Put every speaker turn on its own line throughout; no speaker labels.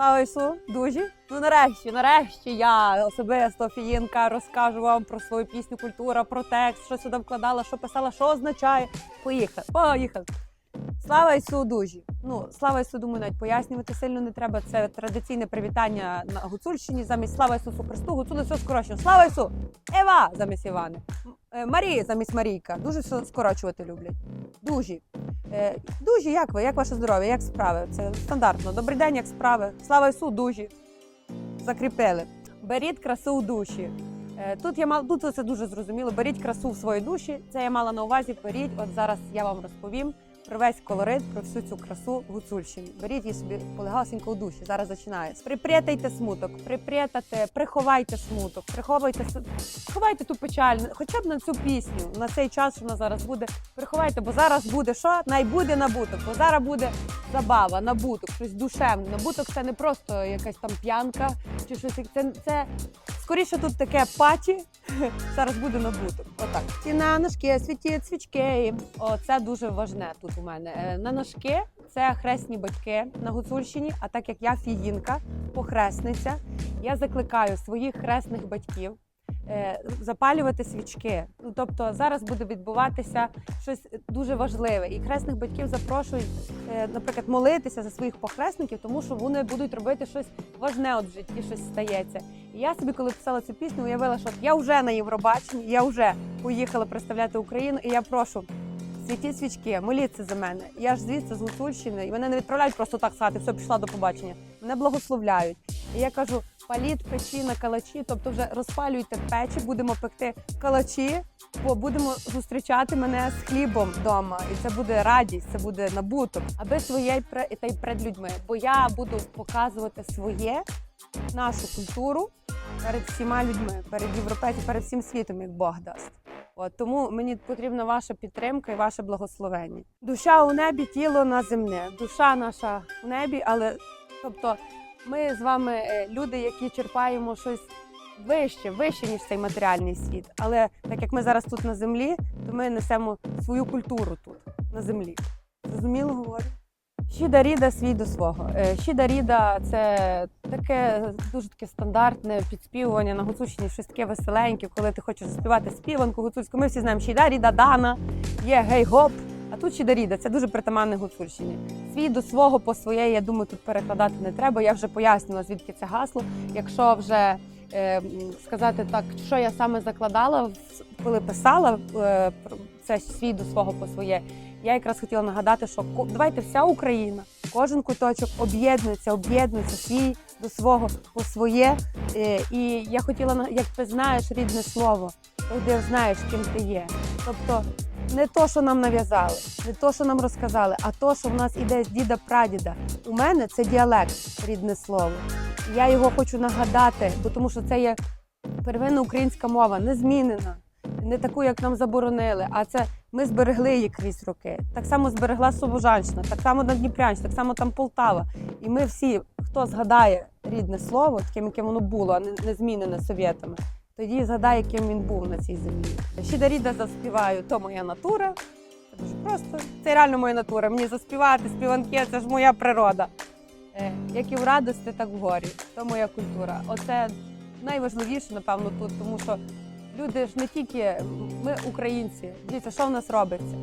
Слава Ісу, дужі. Ну нарешті, нарешті я особисто Фіїнка розкажу вам про свою пісню Культура, про текст, що сюди вкладала, що писала, що означає. Поїхали, поїхали. Слава Ісу дужі. Ну, слава Ісу, думаю, навіть пояснювати сильно не треба. Це традиційне привітання на Гуцульщині. Замість слава Ісусу Христу, Гуцули все скорочено. Слава Ісу! Ева замість Івани. Е, Марія замість Марійка. Дуже все скорочувати люблять. Дужі. Е, Дужі, як ви? Як ваше здоров'я? Як справи? Це стандартно. Добрий день, як справи? Слава Ісу, дужі. Закріпили. Беріть красу у душі. Е, Тут я мала тут це дуже зрозуміло. Беріть красу в своїй душі. Це я мала на увазі. Беріть. От зараз я вам розповім про весь колорит, про всю цю красу Гуцульщини. Беріть її собі полегасенько у душі. Зараз починає. Припрятайте смуток, припрятайте, приховайте смуток, приховайте с- ховайте ту печаль, хоча б на цю пісню, на цей час, вона зараз буде. Приховайте, бо зараз буде що? Найбуде набуток, бо зараз буде забава, набуток, щось душевне. Набуток це не просто якась там п'янка чи щось. Це, це скоріше тут таке паті. Зараз буде набуток. Отак. Ці на ножки світі цвічки. О, це дуже важне тут у мене. Е, На ножки це хресні батьки на Гуцульщині. А так як я фіїнка, похресниця, я закликаю своїх хресних батьків. Е, Запалювати свічки. Ну тобто зараз буде відбуватися щось дуже важливе, і хресних батьків запрошують, е, наприклад, молитися за своїх похресників, тому що вони будуть робити щось важне от в житті, щось стається. І я собі, коли писала цю пісню, уявила, що я вже на Євробаченні, я вже поїхала представляти Україну, і я прошу. Світіть свічки, моліться за мене. Я ж звідси з Гуцульщини, і мене не відправляють просто так сказати, все пішла до побачення. Мене благословляють. І я кажу: паліть печі на калачі, тобто вже розпалюйте печі, будемо пекти калачі, бо будемо зустрічати мене з хлібом вдома. І це буде радість, це буде набуток, аби своє та й перед людьми. Бо я буду показувати своє, нашу культуру перед всіма людьми, перед європейцями, перед всім світом, як Бог дасть. От тому мені потрібна ваша підтримка і ваше благословення. Душа у небі, тіло на земне. Душа наша в небі, але тобто ми з вами е, люди, які черпаємо щось вище, вище ніж цей матеріальний світ. Але так як ми зараз тут на землі, то ми несемо свою культуру тут на землі. Зрозуміло говорю? Щіда ріда свій до свого. Е, Щіда ріда це таке дуже таке стандартне підспівування на гуцульщині, щось таке веселеньке, коли ти хочеш заспівати співанку гуцульську. Ми всі знаємо щіда ріда дана, є гей-гоп. А тут щіда ріда, це дуже притаманне гуцульщині. Свій до свого по своє, я думаю, тут перекладати не треба. Я вже пояснила, звідки це гасло. Якщо вже е, сказати так, що я саме закладала, коли писала е, це свій до свого по своє. Я якраз хотіла нагадати, що давайте вся Україна, кожен куточок об'єднується, об'єднується свій до свого по своє. Е, І я хотіла як ти знаєш рідне слово, ти знаєш, ким ти є. Тобто не то, що нам нав'язали, не то, що нам розказали, а то, що в нас іде з діда прадіда. У мене це діалект, рідне слово. Я його хочу нагадати, бо тому що це є первинна українська мова, не змінена, не таку, як нам заборонили. А це ми зберегли її крізь роки. Так само зберегла Слобожанщина, так само Надніпрянщина, так само там Полтава. І ми всі, хто згадає рідне слово, таким, яким воно було, а не змінене совєтами, тоді згадає, яким він був на цій землі. Щіда ріда заспіваю, то моя натура. Це дуже просто. Це реально моя натура. Мені заспівати співанки, це ж моя природа. Е, Як і в радості, так в горі. То моя культура. Оце найважливіше, напевно, тут, тому що люди ж не тільки ми українці. Дивіться, що в нас робиться.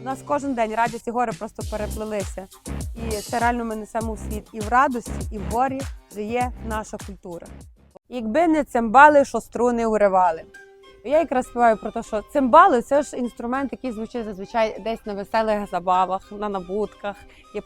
У нас кожен день радість і горе просто переплелися. І це реально ми несемо в світ. І в радості, і в горі жиє наша культура. Якби не цимбали, що струни уривали. Я якраз співаю про те, що цимбали це ж інструмент, який звучить зазвичай десь на веселих забавах, на набутках,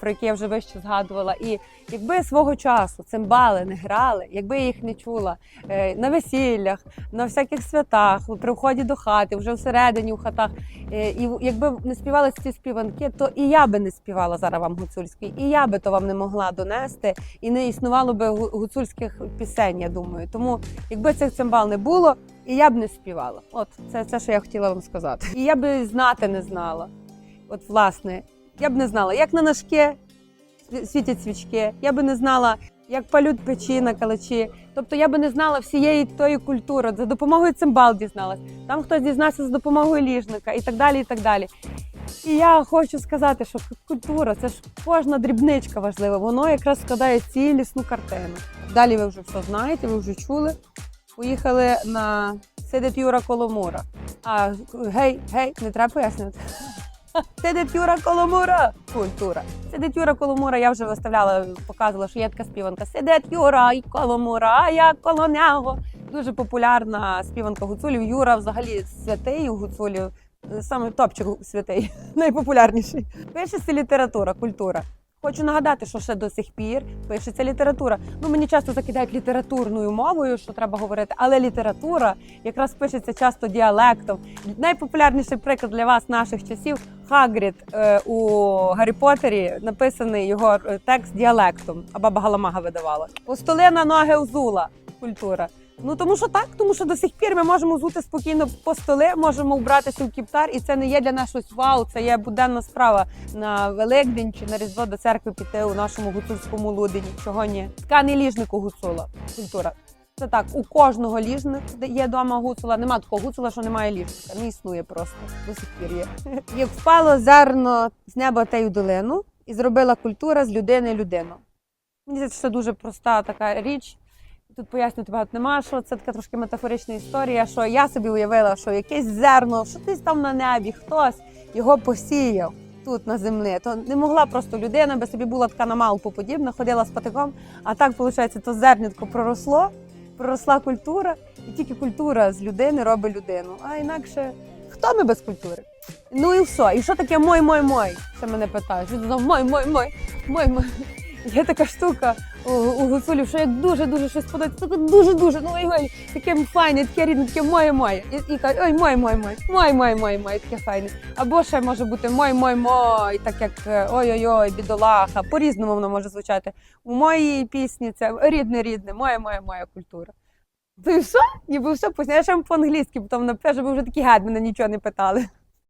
про які я вже вище згадувала. І якби свого часу цимбали не грали, якби я їх не чула е, на весіллях, на всяких святах, при вході до хати, вже всередині у хатах. е, І якби не співали ці співанки, то і я би не співала зараз вам гуцульський, і я би то вам не могла донести, і не існувало би гуцульських пісень, я думаю. Тому якби цих цимбал не було, і я б не співала. От це, це що я хотіла вам сказати. І я би знати не знала. От, власне, я б не знала, як на ножки світять свічки, я би не знала, як палють печі на калачі. Тобто я би не знала всієї тої культури. За допомогою цимбал дізналась. Там хтось дізнався за допомогою ліжника і так далі. І так далі. І я хочу сказати, що культура це ж кожна дрібничка важлива. Воно якраз складає цілісну картину. Далі ви вже все знаєте, ви вже чули. Поїхали на Сидить Юра Коломура. А гей, гей, не треба пояснювати. Сидить Юра Коломура. Культура. Сидить Юра Коломура, я вже виставляла, показувала, що є така співанка. Сидить Юра і Коломура, а я коло нього. Дуже популярна співанка гуцулів. Юра взагалі святий у гуцулів. Саме топчик святий, найпопулярніший. Пишеться література, культура. Хочу нагадати, що ще до сих пір пишеться література. Ну мені часто закидають літературною мовою, що треба говорити, але література якраз пишеться часто діалектом. Найпопулярніший приклад для вас наших часів Хагрід е, у Гаррі Поттері написаний його е, текст діалектом, а баба Галамага видавала. Постолина ноги узула культура. Ну тому що так, тому що до сих пір ми можемо зути спокійно по столи, можемо вбратися в кіптар, і це не є для нас щось вау. Це є буденна справа на Великдень чи на Різдво до церкви піти у нашому гуцульському лудині. Чого ні? Тканий ліжник у гуцула. Культура. Це так, у кожного ліжник де є дома гуцула. Нема такого гуцула, що немає ліжника. Не існує просто. До сих пір є. Як впало зерно з неба та й у долину, і зробила культура з людини людину. Мені здається, це дуже проста така річ. Тут пояснювати багато нема, що це така трошки метафорична історія, що я собі уявила, що якесь зерно, що десь там на небі, хтось його посіяв тут на землі. То не могла просто людина, би собі була така на малпу подібна, ходила з патиком, а так, виходить, то зернятко проросло, проросла культура, і тільки культура з людини робить людину. А інакше хто ми без культури? Ну і все. І що таке мой, мой, мой? Це мене питають. Мой, мой, мой, мой, мой. Є така штука у, гуцулів, що як дуже-дуже щось подобається, таке дуже-дуже, ну ой, ой, таке файне, таке рідне, таке моє моє. І, і кажуть, ой, мой, мой, таке файне. Або ще може бути мой, мой, мой, так як е, ой-ой-ой, бідолаха. По-різному воно може звучати. У моїй пісні це рідне, рідне, моя, моя, моя культура. То і все? Ніби все. Я ще по-англійськи потім напишу, бо вже такі гад мене нічого не питали.